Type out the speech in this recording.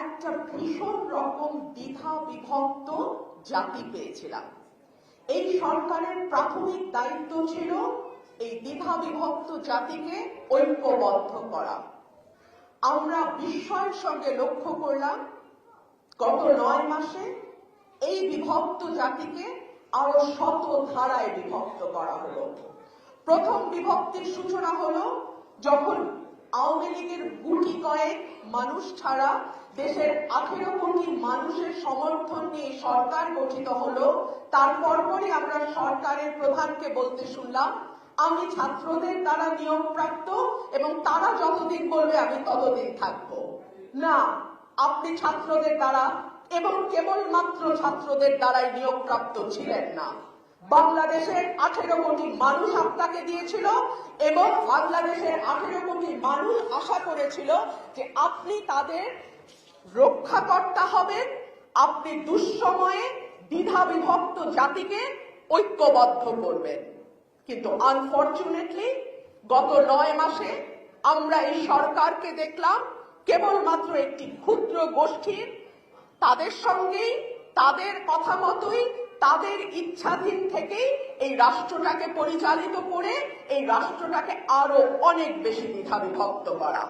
একটা ভীষণ রকম দ্বিধা বিভক্ত জাতি পেয়েছিলাম। এই সরকারের প্রাথমিক দায়িত্ব ছিল এই দ্বিধা বিভক্ত জাতিকে ঐক্যবদ্ধ করা। আমরা বিস্ময়ের সঙ্গে লক্ষ্য করলাম, গত নয় মাসে এই বিভক্ত জাতিকে আরও শত ধারায় বিভক্ত করা হলো। প্রথম বিভক্তির সূচনা হলো যখন আওয়ামী লীগের গুটি কয়েক মানুষ ছাড়া দেশের আঠেরো কোটি মানুষের সমর্থন নিয়ে সরকার গঠিত হলো তারপর পরই আমরা সরকারের প্রধানকে বলতে শুনলাম। আমি ছাত্রদের দ্বারা নিয়োগপ্রাপ্ত এবং তারা যতদিন বলবে আমি ততদিন থাকব। না, আপনি ছাত্রদের দ্বারা এবং কেবলমাত্র ছাত্রদের দ্বারাই নিয়োগপ্রাপ্ত ছিলেন না। বাংলাদেশের আঠেরো কোটি মানুষ আপনাকে দিয়েছিল এবং বাংলাদেশের আঠেরো কোটি মানুষ আশা করেছিল যে আপনি তাদের রক্ষাকর্তা হবেন, আপনি দুঃসময়ে দ্বিধা বিভক্ত জাতিকে ঐক্যবদ্ধ করবেন। কিন্তু আনফর্চুনেটলি গত নয় মাসে আমরা এই সরকারকে দেখলাম, কেবলমাত্র একটি ক্ষুদ্র গোষ্ঠীর, তাদের সঙ্গেই, তাদের কথা মতোই তাদের ইচ্ছাধীন থেকেই এই রাষ্ট্রটাকে পরিচালিত করে এই রাষ্ট্রটাকে আরও অনেক বেশি দ্বিধা বিভক্ত করা।